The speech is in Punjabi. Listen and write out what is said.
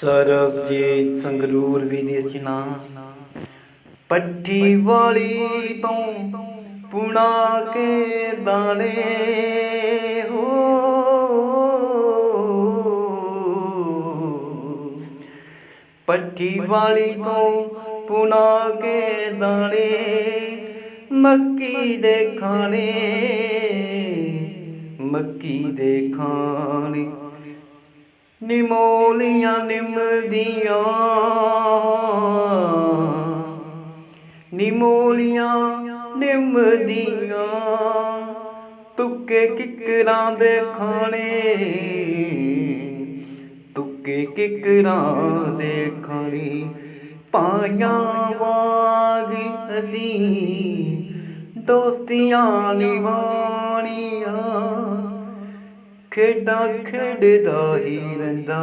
ਸਰਬਜੀਤ ਸੰਗਰੂਰ ਵੀ ਦੀ ਰਚਨਾ ਪੱਠੀ ਵਾਲੀ ਤੋਂ ਪੁਣਾ ਕੇ ਦਾਣੇ ਹੋ। ਪੱਠੀ ਵਾਲੀ ਤੋਂ ਪੁਣਾ ਕੇ ਦਾਣੇ, ਮੱਕੀ ਦੇ ਖਾਣੇ, ਮੱਕੀ ਦੇ ਖਾਣੇ। ਨਿਮੋਲੀਆਂ ਨਿੰਮਦੀਆਂ। ਨਿਮੋਲੀਆਂ ਨਿੰਮਦੀਆਂ। ਤੁੱਕੇ ਕਿਕਰਾਂ ਦੇ ਖਾਣੇ। ਤੁੱਕੇ ਕਿਕਰਾਂ ਦੇ ਖਾਣੇ। ਪਾਈਆਂ ਵਾਗ ਅਸੀਂ ਦੋਸਤੀਆਂ ਨਿਭਾਣੀਆਂ ਖੇਡਾਂ ਖੇਡਦਾ ਹੀ ਰਹਿੰਦਾ।